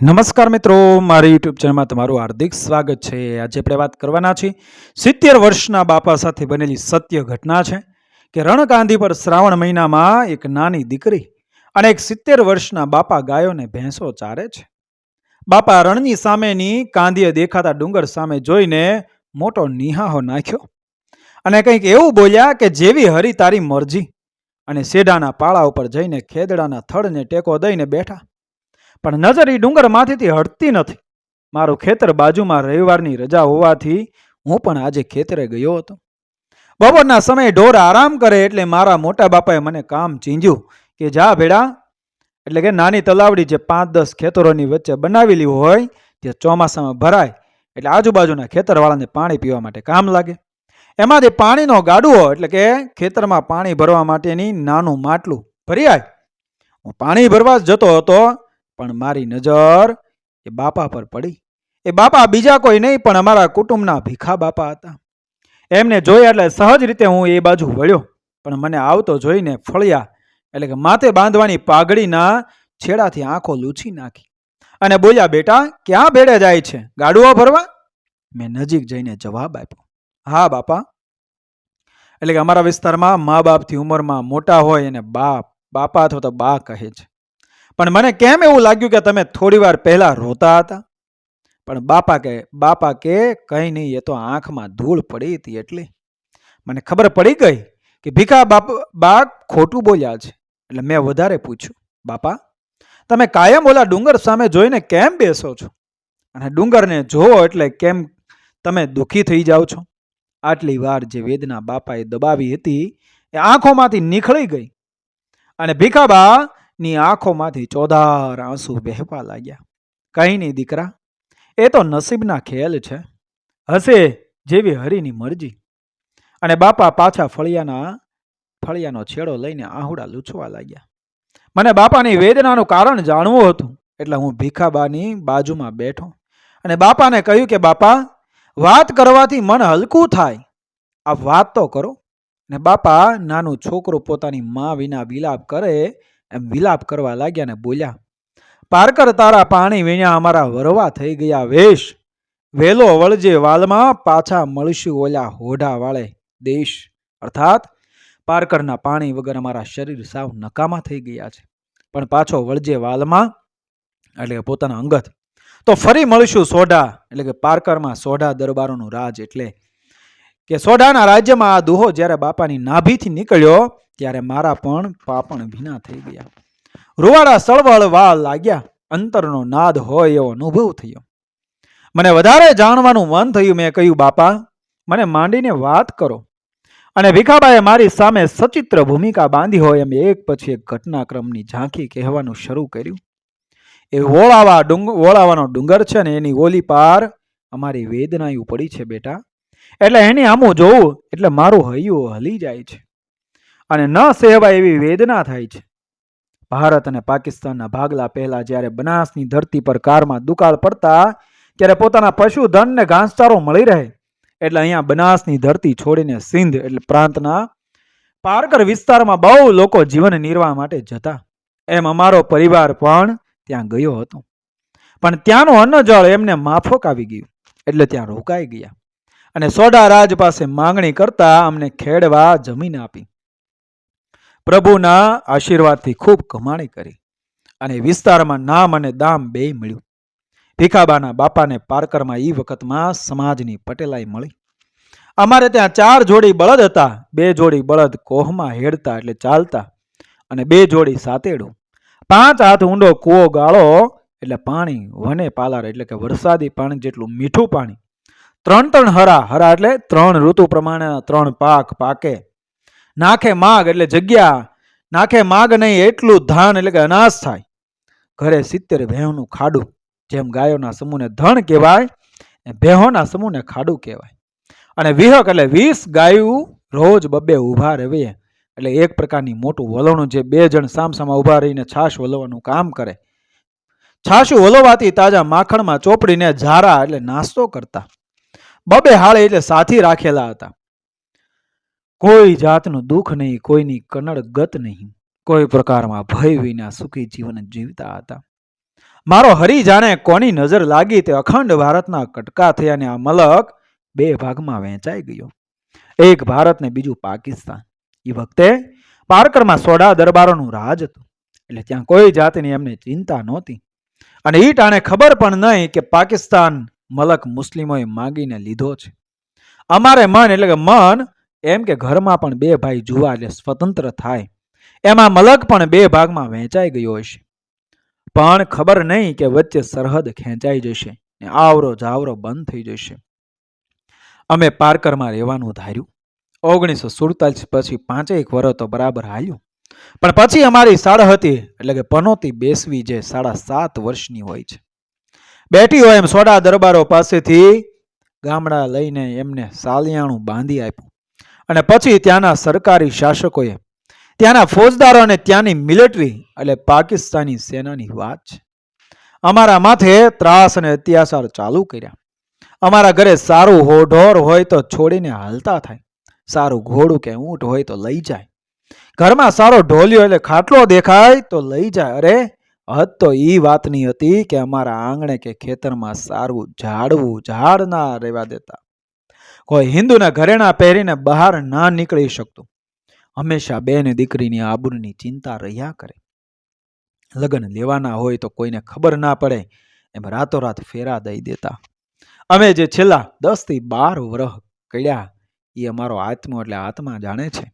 નમસ્કાર મિત્રો, મારી યુટ્યુબ ચેનલમાં તમારું હાર્દિક સ્વાગત છે. આજે આપણે વાત કરવાના છીએ સિત્તેર વર્ષના બાપા સાથે બનેલી સત્ય ઘટના છે કે રણકાંધી પર શ્રાવણ મહિનામાં એક નાની દીકરી અને એક સિત્તેર વર્ષના બાપા ગાયોને ભેંસો ચારે છે. બાપા રણની સામેની કાંધીએ દેખાતા ડુંગર સામે જોઈને મોટો નિહાહો નાખ્યો અને કંઈક એવું બોલ્યા કે, જેવી હરી તારી મરજી. અને સેડાના પાળા ઉપર જઈને ખેદડાના થડને ટેકો દઈને બેઠા. પણ નજર એ ડુંગરમાંથીથી હટતી નથી. મારું ખેતર બાજુમાં રવિવારની રજા હોવાથી હું પણ આજે ખેતરે ગયો હતો. બપોરના સમયે ઢોર આરામ કરે એટલે મારા મોટા બાપાએ મને કામ ચીંજ્યું કે, જા ભેડા. એટલે કે, નાની તલાવડી જે પાંચ દસ ખેતરોની વચ્ચે બનાવેલી હોય, તે ચોમાસામાં ભરાય. એટલે આજુબાજુના ખેતરવાળાને પાણી પીવા માટે કામ લાગે. એમાંથી પાણીનો ગાડુઓ, એટલે કે ખેતરમાં પાણી ભરવા માટેની નાનું માટલું ભરી આય. હું પાણી ભરવા જતો હતો પણ મારી નજર એ બાપા પર પડી. એ બાપા બીજા કોઈ નહીં, પણ અમારા કુટુંબના ભીખા બાપા હતા. એમને જોયા એટલે સહજ રીતે હું એ બાજુ વળ્યો, પણ મને આવતો જોઈને ફળિયા, એટલે કે માથે બાંધવાની પાઘડીના છેડાથી આંખો લૂછી નાખી. અને બોલ્યા, બેટા, ક્યાં ભેડે જાય છે? ગાડુઓ ભરવા? મેં નજીક જઈને જવાબ આપ્યો, હા, બાપા. એટલે કે અમારા વિસ્તારમાં મા બાપથી ઉંમરમાં મોટા હોય અને બાપ, બાપા અથવા તો બા કહે છે. પણ મને કેમ એવું લાગ્યું કે તમે થોડી વાર પહેલા રોતા હતા? પણ બાપા કે બાપા કે, કંઈ નહીં, એ તો આંખમાં ધૂળ પડી હતી એટલે. મને ખબર પડી ગઈ કે ભીખા બાપ બા ખોટું બોલ્યા છે. એટલે મેં વધારે પૂછ્યું, બાપા, તમે કાયમ ઓલા ડુંગર સામે જોઈને કેમ બેસો છો? અને ડુંગરને જોવો એટલે કેમ તમે દુઃખી થઈ જાઓ છો? આટલી વાર જે વેદના બાપાએ દબાવી હતી, એ આંખોમાંથી નીકળી ગઈ. અને ભીખાબા ની આંખોમાંથી ચોધાર આંસુ વહેવા લાગ્યા. કંઈ નહીં દીકરા, એ તો નસીબના ખેલ છે. હશે જેવી હરીની મરજી. અને બાપા પાછા ફળિયાના, ફળિયાનો છેડો લઈને આહુડા લૂછવા લાગ્યા. મને બાપાની વેદનાનું કારણ જાણવું હતું, એટલે હું ભીખાબાની બાજુમાં બેઠો. અને બાપાને કહ્યું કે, બાપા, વાત કરવાથી મન હલકું થાય. આ વાત તો કરો. ને બાપા નાનું છોકરું પોતાની મા વિના વિલાપ કરે એમ વિલાપ કરવા લાગ્યા ને બોલ્યા પારકર તારા પાણી વીણ્યા અમારા વરવા થઈ ગયા વેશ. વેલો વળજે વાલમાં પાછા મળશું ઓલા હોઢા વાળે દેશ. અર્થાત પારકરના પાણી વગર અમારા શરીર સાવ નકામા થઈ ગયા છે. પણ પાછો વળજે વાલમાં, એટલે કે પોતાના અંગત, તો ફરી મળીશું સોઢા, એટલે કે પારકરમાં સોઢા દરબારોનું રાજ. એટલે કે સોઢાના રાજ્યમાં આ દુહો જ્યારે બાપાની નાભીથી નીકળ્યો ત્યારે મારા પણ પાપણ ભીના થઈ ગયા. રૂવાડા સળવળ વાળ લાગ્યા. અંતરનો નાદ હોય એવો અનુભવ થયો. મને વધારે જાણવાનું મન થયું. મેં કહ્યું, બાપા, મને માંડીને વાત કરો. અને ભીખાબાએ મારી સામે સચિત્ર ભૂમિકા બાંધી હોય એમ એક પછી એક ઘટનાક્રમની ઝાંખી કહેવાનું શરૂ કર્યું. એ વોળાવા ડુંગ, વોળાવાનો ડુંગર છે ને એની ઓલી પાર અમારી વેદનાયું પડી છે બેટા. એટલે એની આમું જોવું, એટલે મારું હૈયું હલી જાય છે. અને ન સહેવાય એવી વેદના થાય છે. ભારત અને પાકિસ્તાનના ભાગલા પહેલા જ્યારે બનાસની ધરતી પર કારમાં દુકાળ પડતા, ત્યારે પોતાના પશુધનને ઘાસચારો મળી રહે. એટલે અહીંયા બનાસની ધરતી છોડીને સિંધ એટલે પ્રાંતના પારકર વિસ્તારમાં બહુ લોકો જીવન નિર્વાહ માટે જતા. એમ અમારો પરિવાર પણ ત્યાં ગયો હતો. પણ ત્યાંનું અન્ન જળ એમને માફક આવી ગયું, એટલે ત્યાં રોકાઈ ગયા. અને સોડા રાજ પાસે માંગણી કરતા અમને ખેડવા જમીન આપી. પ્રભુના આશીર્વાદથી ખૂબ કમાણી કરી અને વિસ્તારમાં નામ અને દામ બેય મળ્યું. ભીખાબાના બાપાને પારકરમાં એ વખતમાં સમાજની પટેલાઈ મળી. અમારે ત્યાં ચાર જોડી બળદ હતા. બે જોડી બળદ કોહમાં હેડતા એટલે ચાલતા અને બે જોડી સાતેડું. પાંચ હાથ ઊંડો કૂવો ગાળો એટલે પાણી, વને પાલાર એટલે કે વરસાદી પાણી જેટલું મીઠું પાણી. ત્રણ ત્રણ હરા હરા એટલે ત્રણ ઋતુ પ્રમાણે ત્રણ પાક પાકે. નાખે માગ એટલે જગ્યા. નાખે માગ નહીં, એટલું ધાન એટલે કે અનાજ થાય. ઘરે સિત્તેર ભેહોનું ખાડું, જેમ ગાયોના સમૂહને ધણ કહેવાય ભેહોના સમૂહને ખાડું કહેવાય. અને વિહક એટલે વીસ ગાયું રોજ બબ્બે ઊભા રહે એટલે એક પ્રકારની મોટું વલણું જે બે જણ સામસામા ઊભા રહીને છાશ વલવાનું કામ કરે. છાશું વલોવાથી તાજા માખણમાં ચોપડીને ઝારા એટલે નાસ્તો કરતા. બબે હાળે એટલે સાથી રાખેલા હતા. કોઈ જાતનું દુઃખ નહીં, કોઈની કનડ ગત નહીં. કોઈ પ્રકારમાં ભય વિના સુખી જીવન જીવતા હતા. મારો હરી જાણે કોની નજર લાગી તે અખંડ ભારતના કટકા થયા અને આ મલક બે ભાગમાં વહેંચાઈ ગયો. એક ભારત ને બીજું પાકિસ્તાન. એ વખતે પારકરમાં સોડા દરબારોનું રાજ હતું. એટલે ત્યાં કોઈ જાતની એમને ચિંતા નહોતી. અને એ ટાણે ખબર પણ નહીં કે પાકિસ્તાન મલક મુસ્લિમોએ માગીને લીધો છે. અમારે મન એટલે કે મન એમ કે ઘરમાં પણ બે ભાઈ જુવા એટલે સ્વતંત્ર થાય. એમાં મલક પણ બે ભાગમાં વહેંચાઈ ગયો હશે. પણ ખબર નહીં કે વચ્ચે સરહદ ખેંચાઈ જશે ને આવરો જાવરો બંધ થઈ જશે. અમે પારકરમાં રહેવાનું ધાર્યું. ઓગણીસો સુડતાલીસ પછી પાંચેક વર્ષ તો બરાબર હાલ્યું. પણ પછી અમારી શાળા હતી એટલે કે પનોતી બેસવી જે સાડા સાત વર્ષની હોય છે. બેઠી હોય એમ સોડા દરબારો પાસેથી ગામડા લઈને એમને સાલિયાણું બાંધી આપ્યું. અને પછી ત્યાંના સરકારી શાસકોએ ત્યાંના ફોજદારો અને ત્યાંની મિલિટરી, એટલે પાકિસ્તાની સેનાની વાત છે. અમારા માથે ત્રાસ અને અત્યાચાર ચાલુ કર્યા. અમારા ઘરે સારું હોઢોર હોય તો છોડીને હાલતા થાય. સારું ઘોડું કે ઊંટ હોય તો લઈ જાય. ઘરમાં સારો ઢોલિયો એટલે ખાટલો દેખાય તો લઈ જાય. અરે, હદ તો એ વાતની હતી કે અમારા આંગણે કે ખેતરમાં સારું ઝાડવું ઝાડ ના રહેવા દેતા. કોઈ હિન્દુના ઘરેણા પહેરીને બહાર ના નીકળી શકતું. હંમેશા બેન દીકરીની આબરૂની ચિંતા રહ્યા કરે. લગ્ન લેવાના હોય તો કોઈને ખબર ના પડે, એમ રાતોરાત ફેરા દઈ દેતા. અમે જે છેલ્લા દસથી બાર વરહ કર્યા, એ અમારો આત્મો એટલે આત્મા જાણે છે.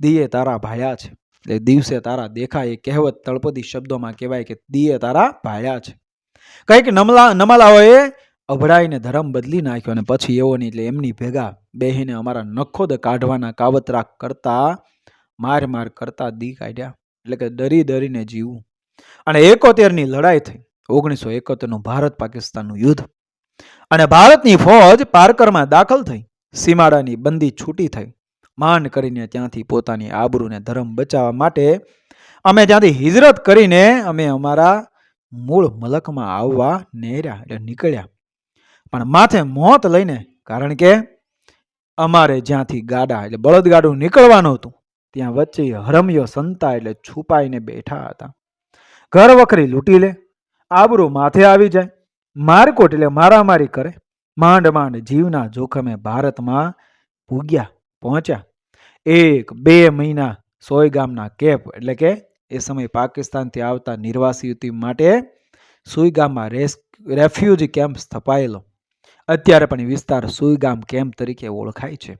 દિયે તારા ભાયા છે. એટલે દિવસે તારા દેખાય એ કહેવત તળપદી શબ્દોમાં કહેવાય કે દિયે તારા ભાયા છે. કંઈક નમલા નમલાઓએ અભડાઈને ધર્મ બદલી નાખ્યો અને પછી એઓની એટલે એમની ભેગા બેહીને અમારા નખોદ કાઢવાના કાવતરા કરતા, માર માર કરતા દી કાઢ્યા. એટલે કે ડરી ડરીને જીવવું અને એકોતેરની લડાઈ થઈ. ઓગણીસો એકોતેરનું ભારત પાકિસ્તાનનું યુદ્ધ. અને ભારતની ફોજ પારકરમાં દાખલ થઈ. સીમાડાની બંદી છૂટી થઈ. માંડ કરીને ત્યાંથી પોતાની આબરૂને ધર્મ બચાવવા માટે અમે ત્યાંથી હિજરત કરીને અમે અમારા મૂળ મલકમાં આવવા નેર્યા, એટલે નીકળ્યા. પણ માથે મોત લઈને, કારણ કે અમારે જ્યાંથી ગાડા એટલે બળદગાડું નીકળવાનું હતું, ત્યાં વચ્ચે હરમિયો સંતા એટલે છુપાઈને બેઠા હતા. ઘર વખરી લૂંટી લે, આબરૂ માથે આવી જાય, મારકોટ એટલે મારામારી કરે, માંડ માંડ જીવના જોખમે ભારતમાં ભૂગ્યા, પહોંચ્યા. એક, બે મહિના સોય ગામના કેપ એટલે કે એ સમયે પાકિસ્તાનથી આવતા નિર્વાસી માટે સુઈ ગામમાં રેસ, રેફ્યુજ કેમ્પ સ્થપાયેલો. અત્યારે પણ વિસ્તાર સુઈગામ કેમ્પ તરીકે ઓળખાય છે.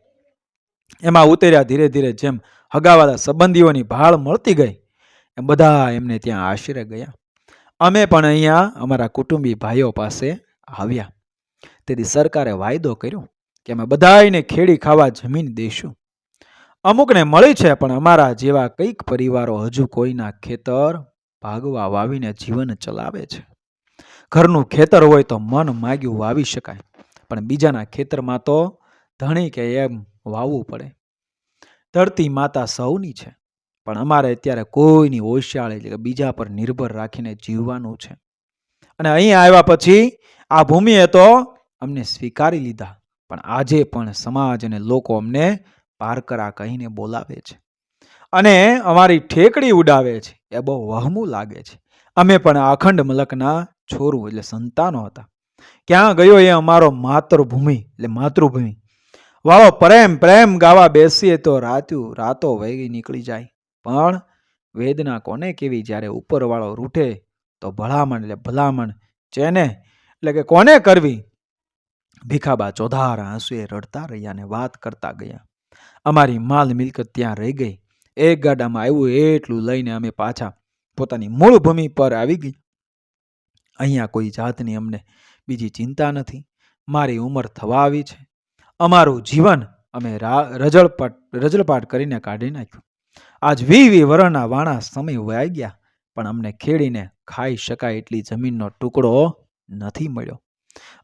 એમાં ઉતર્યા ધીરે ધીરે જેમ હગાવાળા સંબંધીઓની ભાળ મળતી ગઈ, એમ બધા એમને ત્યાં આશરે ગયા. અમે પણ અહીંયા અમારા કુટુંબી ભાઈઓ પાસે આવ્યા. તેથી સરકારે વાયદો કર્યો કે અમે બધાયને ખેડી ખાવા જમીન દઈશું અમુકને મળી છે, પણ અમારા જેવા કંઈક પરિવારો હજુ કોઈના ખેતર ભાગવા વાવીને જીવન ચલાવે છે. ઘરનું ખેતર હોય તો મન માગ્યું વાવી શકાય. પણ બીજાના ખેતરમાં તો ધણી કે એમ વાવવું પડે. ધરતી માતા સૌની છે, પણ અમારે અત્યારે કોઈની ઓશિયાળ એટલે કે બીજા પર નિર્ભર રાખીને જીવવાનું છે. અને અહીં આવ્યા પછી આ ભૂમિએ તો અમને સ્વીકારી લીધા, પણ આજે પણ સમાજ અને લોકો અમને પારકરા કહીને બોલાવે છે. અને અમારી ઠેકડી ઉડાવે છે, એ બહુ વહમું લાગે છે. અમે પણ અખંડ મલકના છોરું એટલે સંતાનો હતા. ક્યાં ગયો એ અમારો માતૃભૂમિ? એટલે માતૃભૂમિ. વાળો પ્રેમ પ્રેમ ગાવા બેસીએ તો રાત્યું રાતો વહી નીકળી જાય. પણ વેદના કોને કેવી? જ્યારે ઉપરવાળો રૂઠે તો ભલામણ, એટલે ભલામણ જેને એટલે કે કોને કરવી? ભીખાબા ચોધાર આંસુએ રડતા રહ્યા ને વાત કરતા ગયા. અમારી માલ મિલકત ત્યાં રહી ગઈ. એક ગાડામાં આવ્યું એટલું લઈને અમે પાછા પોતાની મૂળ ભૂમિ પર આવી ગઈ. અહીંયા કોઈ જાતની અમને બીજી ચિંતા નથી. મારી ઉંમર થવા આવી છે. અમારું જીવન અમે રજળપાટ રજળપાટ કરીને કાઢી નાખ્યું. આજ વી વરણના વાણા સમય વયા ગયા, પણ અમને ખેડીને ખાઈ શકાય એટલી જમીનનો ટુકડો નથી મળ્યો.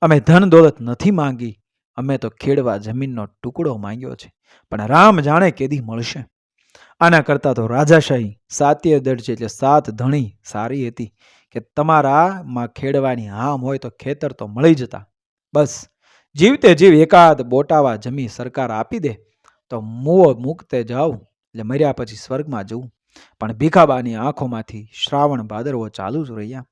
અમે ધન દોલત નથી માંગી, અમે તો ખેડવા જમીનનો ટુકડો માંગ્યો છે, પણ રામ જાણે કેદી મળશે. આના કરતાં તો રાજાશાહી સાત્ય દરજે એટલે સાત ધણી સારી હતી. કે તમારામાં ખેડવાની હામ હોય તો ખેતર તો મળી જતા. બસ, જીવતે જીવ એકાદ બોટાવા જમી સરકાર આપી દે, તો મુઓ મૂકતે જાઉં, એટલે મર્યા પછી સ્વર્ગમાં જવું પણ ભીખાબાની આંખોમાંથી શ્રાવણ ભાદરવો ચાલુ જ રહ્યા.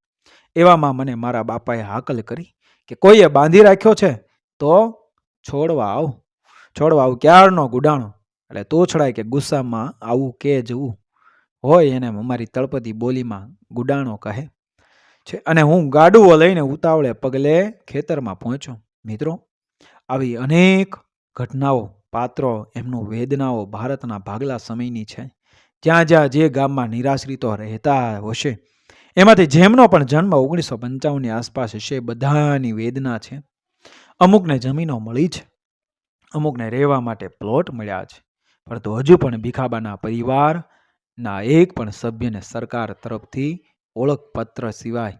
એવામાં મને મારા બાપાએ હાકલ કરી કે કોઈએ બાંધી રાખ્યો છે, તો છોડવા આવ. છોડવા આવ ક્યારનો ગુડાણો? એટલે તોછડાય કે ગુસ્સામાં આવું કે જવું. હોય એને અમારી તળપદી બોલીમાં ગુડાણો કહે. છે. અને હું ગાડુઓ લઈને ઉતાવળે પગલે ખેતરમાં પહોંચ્યો. મિત્રો, આવી અનેક ઘટનાઓ, પાત્રો, એમનું વેદનાઓ ભારતના ભાગલા સમયની છે. જ્યાં જ્યાં જે ગામમાં નિરાશ્રિતો રહેતા હશે, એમાંથી જેમનો પણ જન્મ ઓગણીસો પંચાવનની આસપાસ હશે, બધાની વેદના છે. અમુકને જમીનો મળી છે. અમુકને રહેવા માટે પ્લોટ મળ્યા છે. પરંતુ હજુ પણ ભીખાબાના પરિવારના એક પણ સભ્યને સરકાર તરફથી ઓળખપત્ર સિવાય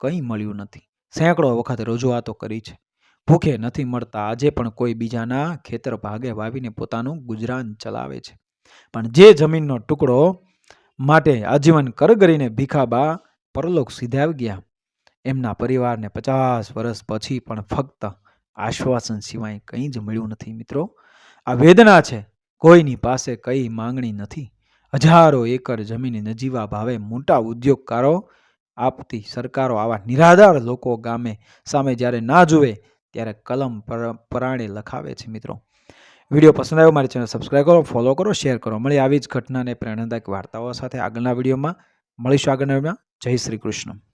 કંઈ મળ્યું નથી. સેંકડો વખત રજૂઆતો કરી છે. ભૂખે નથી મળતા આજે પણ કોઈ બીજાના ખેતર ભાગે વાવીને પોતાનું ગુજરાન ચલાવે છે. પણ જે જમીનનો ટુકડો માટે આજીવન કરગરીને ભીખાબા પરલોક સીધાવી ગયા. એમના પરિવારને પચાસ વર્ષ પછી પણ ફક્ત આશ્વાસન સિવાય કંઈ જ મળ્યું નથી. મિત્રો, આ વેદના છે. કોઈની પાસે કઈ માંગણી નથી. હજારો એકર જમીન નજીવા ભાવે મોટા ઉદ્યોગકારો આપતી સરકારો આવા નિરાધાર લોકો ગામે સામે જ્યારે ના જુએ ત્યારે કલમ પર, પરાણે લખાવે છે મિત્રો. વીડિયો પસંદ આવ્યો મારી ચેનલ સબસ્ક્રાઈબ કરો, ફોલો કરો, શેર કરો. મળી આવી જ ઘટનાને પ્રેરણાદાયક વાર્તાઓ સાથે આગળના વિડીયોમાં. મળીશું આગળના વિડીયોમાં. જય શ્રી કૃષ્ણ.